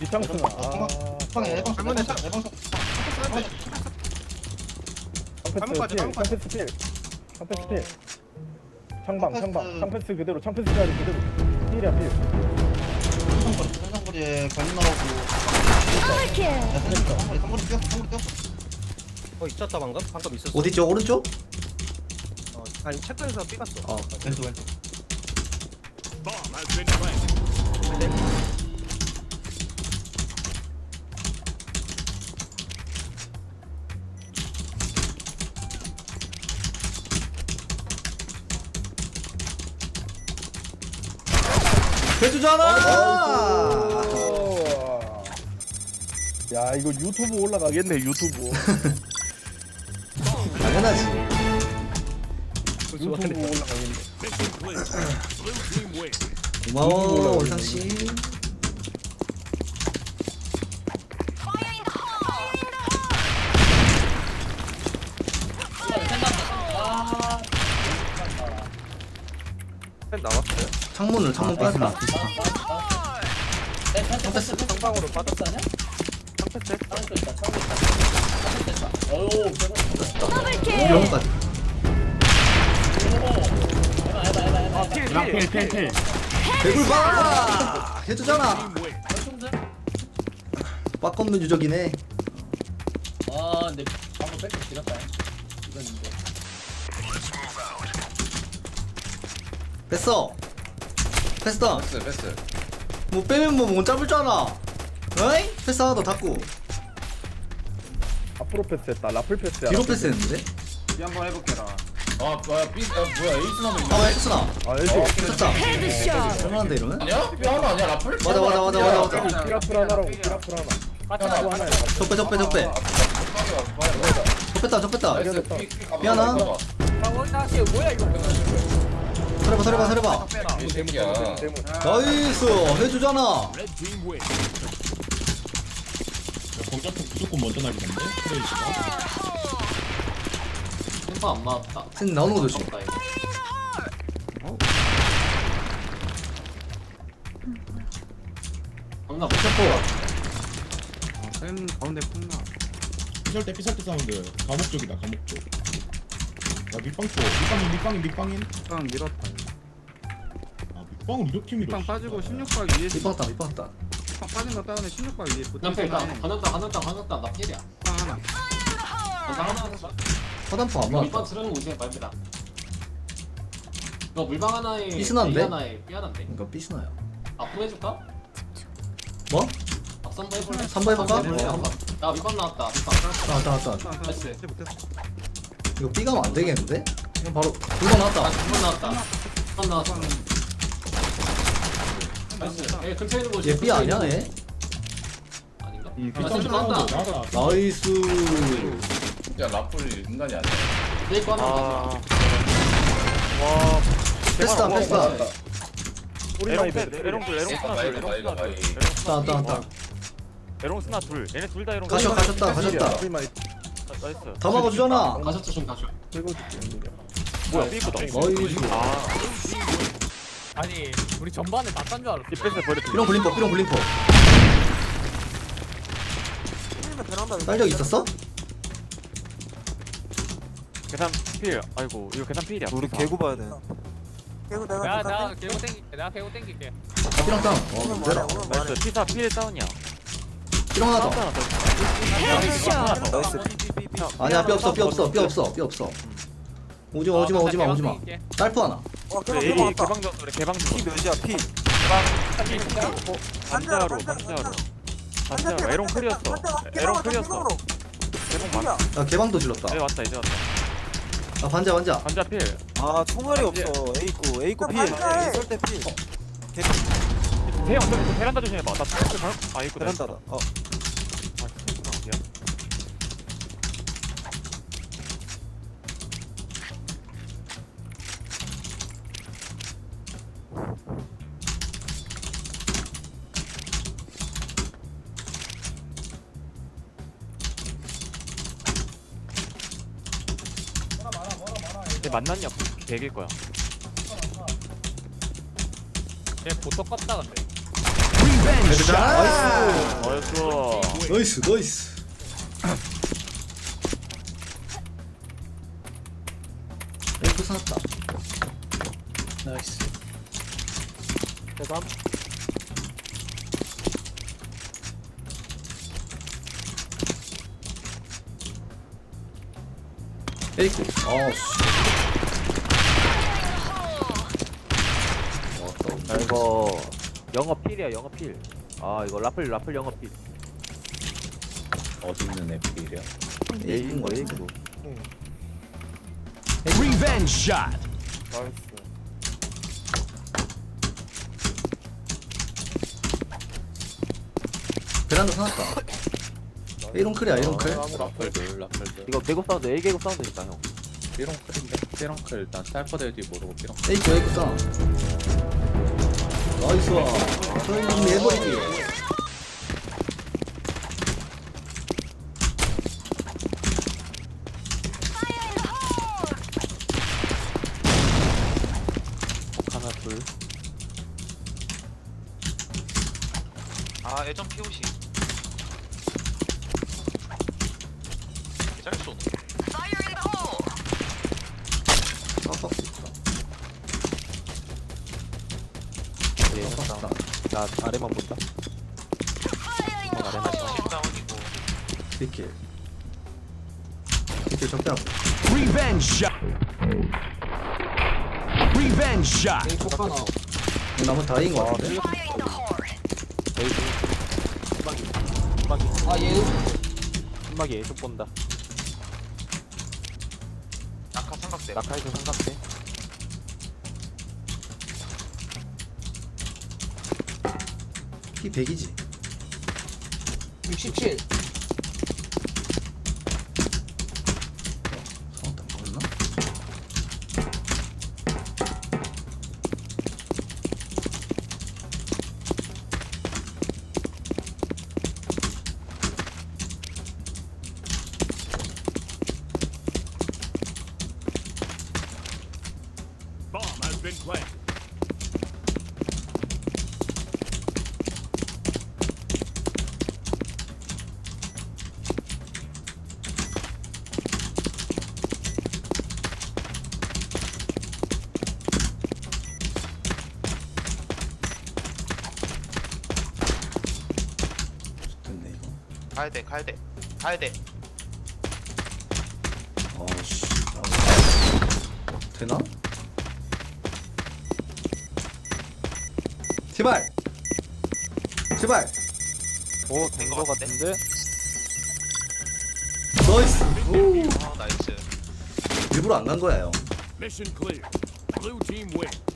이창수나 아 방에 예방 차- 예방 가지, 잘못 가지. 창패스 필 창패스 필 창방. 창방 창패스 그대로 창패스 자리 그대로 필이야 필 상거리 상거리에 걸리 나오고 야 상거리 상거리 뛰었어 상거리 뛰었어 어 있었다 방금? 방금 있었어 어디 쪽 오른쪽? 어, 아니 체크에서 삐갔어. 어 왼쪽 왼쪽. 해주잖아 야 이거 유튜브 올라가겠네 유튜브 유튜브 올라가겠네 고마워 올상씨 나왔어요? 창문을 창문 빠졌다. 상패스 상방으로 빠졌어 상패스 영까지 아필필 필. 개굴 봐 해주잖아. 빡 없는 유적이네. 아 근데 방금 백업 지렸다. 이건데 뺐어. 패스다 패스 패스 뭐 빼면 뭐 못 잡을잖아 어이? 패스 하나 더 닫고. 앞으로 패스했다. 라플 패스야 뒤로 패스했는데? B 한번 해볼게라 아 뭐야 B 아 뭐야 에이스 나무 있나? 아 패스나 아 LG 미쳤다 할만한데 이러면? 아니야? 하나 아니야 라플? 맞아 맞아 맞아 맞아 맞아 피라플 하나라고 피라플 하나 하나 하나야 적배 적배 적배 적뺐다 적뺐다 미안하. 서려봐 서려봐 서려봐 이 새끼야 나이스 해주잖아 거기한테 무조건 먼저 날리던데 크레이시가 템퍼 안 맞았다 생 나오는 거 조심 없다 이거 겁나 못쌤 가운데 콩나. 피설 때 피설 때 사운드. 감옥 쪽이다 감옥 쪽야 밑방 쪽. 밑방인 밑방인 밑방인. 빵 밀었다. 아 밑방을 이렇게 밀어. 빵 빠지고 16박 위에 밑방 따 밑방 따. 빵 빠진 거 다운에 16박 위에 펠다 거네 가능다 가능다 가능다. 나 필이야. 빵 하나. 나 하나 화단포 안 물방 맞았다 거 오세요 말입니다 너 물방 하나에 삐스난데? A 하나에 B 하나인데 그러니까 삐스나요 앞으로 해줄까? 뭐? 앞선거 해볼래? 선거 해볼까? 해볼래? 어. 나 밑방 나왔다 밑방 왔다 왔다 왔다 빵 나이스. 이거 삐가면 안 되겠는데? 이거 바로 두번 나 나왔다 두번 나왔다 두번 나왔어 나이스 얘 근처에 있는 거지 얘삐 아니야 얘? 아닌가? 이아 사운드 나왔다 나가 나이스 야 라플 인간이 아니야. 브레이크 하나 아... 패스다 패스다 우리 나이 패스 에롱들 에롱 스나 둘 에롱 마이가 스나 둘 왔다 왔다 왔다. 에롱 스나 둘. 얘네 둘 다 에롱 가셔 가셨다 가셨다. 나이스. 다 막아주잖아. 가셨죠 지금 가죠. 뭐야 삐거다 나이스 아. 아니 우리 전반에 다딴줄 알았어. 디펜스 버렸지 삐롱 블림퍼 삐롱 블림퍼. 딸력 있었어? 계산 필 아이고 이거 계산 필이야 우리 개구 봐야 돼 내가 내가 개고 땡길게 내가 개고 땡길게 아 삐롱 땅 어, 나이스 피사 필 다운이야 삐롱 하나 더 하나 더 하나 더 아니야 뼈 없어 뼈 없어 뼈 없어 뼈 없어 오지마 오지마 오지마 오지마 딸프 하나 에이 개방전 그래 개방전 피 몇이야 피 개방 피 반자로 반자로 반자로 에롱 클리었어 에롱 클리었어 개방 많아 야 개방도 질렀다 네 왔다 이제 왔다 아 반자 반자. 반자 필. 아 총알이 없어. A고 A고 피해. 쏠때 피 대형 저기 베란다 조심해봐. 나 진짜 잘 아이고 베란다다. 어 얘 만났냐? 개길 거야. 얘 보석 껐다 근데 헤드샷 나이스. 나이스 나이스 에이크 사놨다 나이스 대감. 에이크 아우 씨 왔다 아 이거 영어 필이야 영어 필. 아 이거 라플 라플 영어 필. 어디 있는 애플이야? A인 거 A고. 나이스. 베란다 사놨다 이런 클이야 이런 클 라플들 라플들 이거 개구 사운드 A 개구 사운드니까 형. 삐롱클인데? 삐롱클 일단 살퍼 대 뒤 모르고 삐롱 에이크 에이크 싸 나이스. 와 저희 내버리기 하나 둘. 아 애전 POC 짤 쏘네 깜빡 있다 예, 나 아래만 본다. 어, 아래만 봐. 10다운이고 뒷길 뒷길 적대하고 A 폭 하나 나무 다인 거 같은데? A 중. 신박이. 신박이. 아얘 A 쪽 본다. 낙하 삼각대 낙하에서 삼각대. 피 100이지. 67 사놨다 먹었나? 됐네 가야 돼 가야 돼 가야 돼 아씨 되나? 제발 제발 오, 된 된거 거 같은데? 같은데? 나이스 아 나이스 일부러 안 간 거야 형 Mission clear. Blue team wins.